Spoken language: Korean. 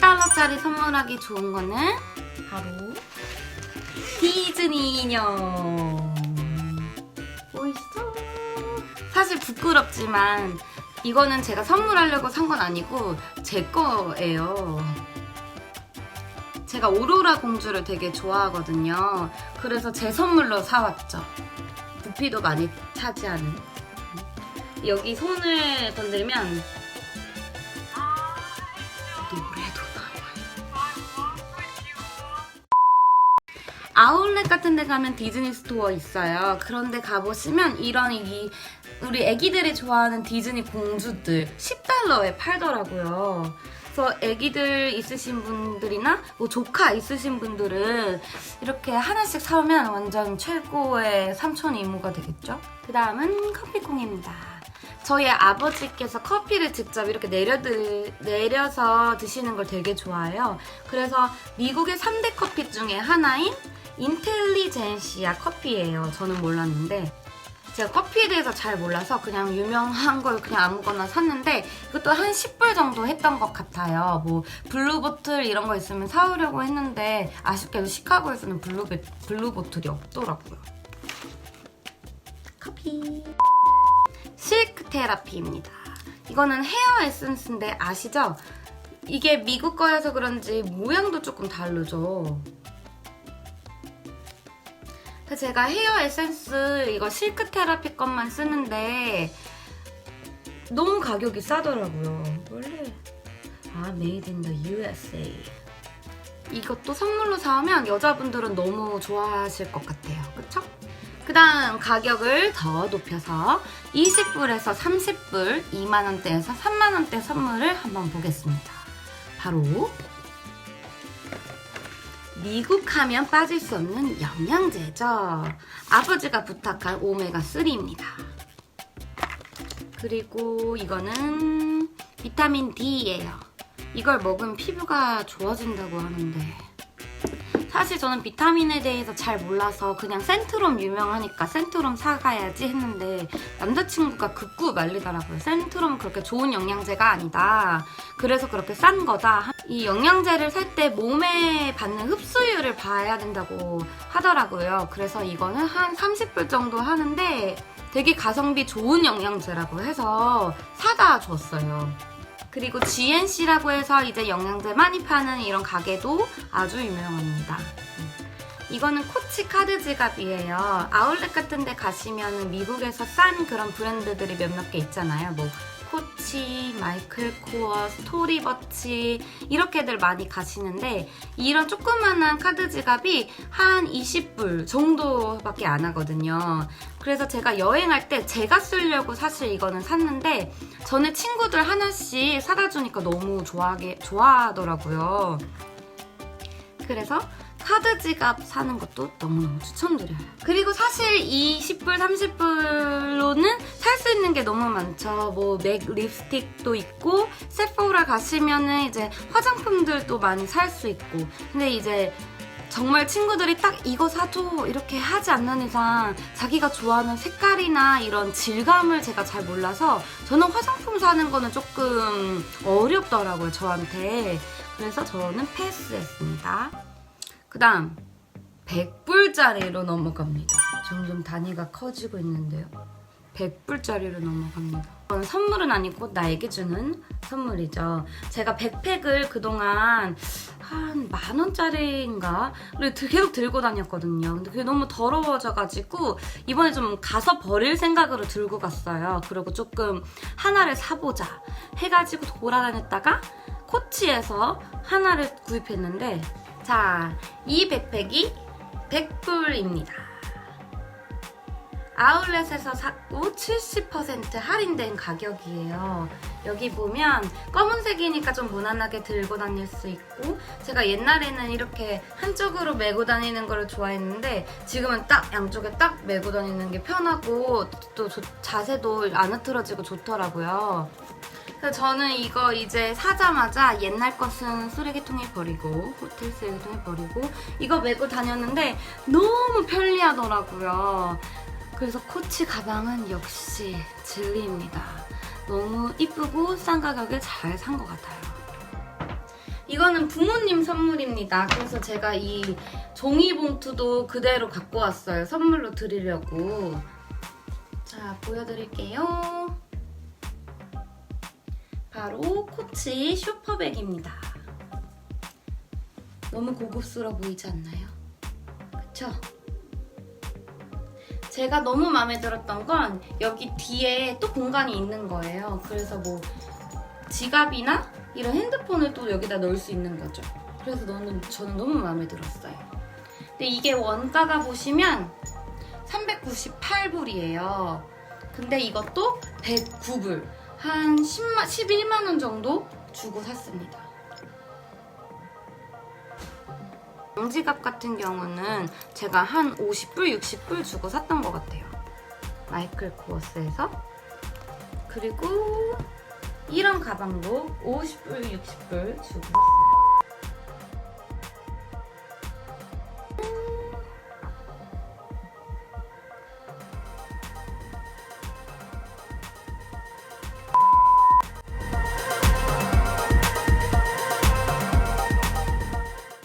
사용하기 좋은 거는 바로 디즈니 인형. 보이시죠? 사실 부끄럽지만 이거는 제가 선물하려고 산 건 아니고 제 거예요. 제가 오로라 공주를 되게 좋아하거든요. 그래서 제 선물로 사왔죠. 부피도 많이 차지하는. 여기 손을 건들면 아울렛 같은 데 가면 디즈니 스토어 있어요. 그런데 가보시면 이런 이 우리 애기들이 좋아하는 디즈니 공주들 10달러에 팔더라고요. 그래서 애기들 있으신 분들이나 뭐 조카 있으신 분들은 이렇게 하나씩 사오면 완전 최고의 삼촌 이모가 되겠죠? 그 다음은 커피콩입니다. 저희 아버지께서 커피를 직접 이렇게 내려 드, 내려서 드시는 걸 되게 좋아해요. 그래서 미국의 3대 커피 중에 하나인 인텔리젠시아 커피예요. 저는 몰랐는데 제가 커피에 대해서 잘 몰라서 그냥 유명한 걸 그냥 아무거나 샀는데 이것도 한 10불 정도 했던 것 같아요. 뭐 블루보틀 이런 거 있으면 사오려고 했는데 아쉽게도 시카고에서는 블루, 블루보틀이 없더라고요. 커피. 실크 테라피입니다. 이거는 헤어 에센스인데 아시죠? 이게 미국 거여서 그런지 모양도 조금 다르죠. 제가 헤어 에센스 이거 실크 테라피 것만 쓰는데 너무 가격이 싸더라고요. 원래 아 메이드 인 더 USA 이것도 선물로 사오면 여자분들은 너무 좋아하실 것 같아요. 그쵸? 그 다음 가격을 더 높여서 20불에서 30불, 2만원대에서 3만원대 선물을 한번 보겠습니다. 바로 미국 하면 빠질 수 없는 영양제죠. 아버지가 부탁한 오메가3입니다. 그리고 이거는 비타민 D예요. 이걸 먹으면 피부가 좋아진다고 하는데 사실 저는 비타민에 대해서 잘 몰라서 그냥 센트롬 유명하니까 센트롬 사가야지 했는데 남자친구가 극구 말리더라고요. 센트롬은 그렇게 좋은 영양제가 아니다. 그래서 그렇게 싼 거다. 이 영양제를 살 때 몸에 받는 흡수율을 봐야 된다고 하더라고요. 그래서 이거는 한 30불 정도 하는데 되게 가성비 좋은 영양제라고 해서 사다 줬어요. 그리고 GNC라고 해서 이제 영양제 많이 파는 이런 가게도 아주 유명합니다. 음. 이거는 코치 카드 지갑이에요. 아울렛 같은 데 가시면 미국에서 싼 그런 브랜드들이 몇몇 개 있잖아요. 뭐 코치, 마이클 코어, 스토리버치 이렇게들 많이 가시는데 이런 조그만한 카드 지갑이 한 20불 정도밖에 안 하거든요. 그래서 제가 여행할 때 제가 쓰려고 사실 이거는 샀는데 전에 친구들 하나씩 사다 주니까 너무 좋아하게 좋아하더라고요. 그래서 카드 지갑 사는 것도 너무너무 추천드려요. 그리고 사실 이 10불, 30불로는 살 수 있는 게 너무 많죠. 뭐 맥 립스틱도 있고 세포라 가시면은 이제 화장품들도 많이 살 수 있고. 근데 이제 정말 친구들이 딱 이거 사줘 이렇게 하지 않는 이상 자기가 좋아하는 색깔이나 이런 질감을 제가 잘 몰라서 저는 화장품 사는 거는 조금 어렵더라고요 저한테 그래서 저는 패스했습니다 그 다음 100불짜리로 넘어갑니다 점점 단위가 커지고 있는데요 100불짜리로 넘어갑니다. 이건 선물은 아니고 나에게 주는 선물이죠. 제가 백팩을 그동안 한 만원짜리인가를 계속 들고 다녔거든요. 근데 그게 너무 더러워져가지고 이번에 좀 가서 버릴 생각으로 들고 갔어요. 그리고 조금 하나를 사보자 해가지고 돌아다녔다가 코치에서 하나를 구입했는데 자, 이 백팩이 100불입니다. 아울렛에서 샀고 70% 할인된 가격이에요. 여기 보면 검은색이니까 좀 무난하게 들고 다닐 수 있고 제가 옛날에는 이렇게 한쪽으로 메고 다니는 걸 좋아했는데 지금은 딱 양쪽에 딱 메고 다니는 게 편하고 또 조- 자세도 안 흐트러지고 좋더라고요. 그래서 저는 이거 이제 사자마자 옛날 것은 쓰레기통에 버리고 호텔 쓰레기통에 버리고 이거 메고 다녔는데 너무 편리하더라고요. 그래서 코치 가방은 역시 진리입니다. 너무 이쁘고 싼 가격에 잘 산 것 같아요. 이거는 부모님 선물입니다. 그래서 제가 이 종이봉투도 그대로 갖고 왔어요. 선물로 드리려고. 자, 보여드릴게요. 바로 코치 슈퍼백입니다. 너무 고급스러워 보이지 않나요? 그쵸? 제가 너무 마음에 들었던 건 여기 뒤에 또 공간이 있는 거예요. 그래서 뭐 지갑이나 이런 핸드폰을 또 여기다 넣을 수 있는 거죠. 그래서 너는 저는 너무 마음에 들었어요. 근데 이게 원가가 보시면 398불이에요. 근데 이것도 109불. 한 10만, 11만 원 정도 주고 샀습니다. 정지갑 같은 경우는 제가 한 50불, 60불 주고 샀던 것 같아요. 마이클 코어스에서. 그리고 이런 가방도 50불, 60불 주고 샀습니다.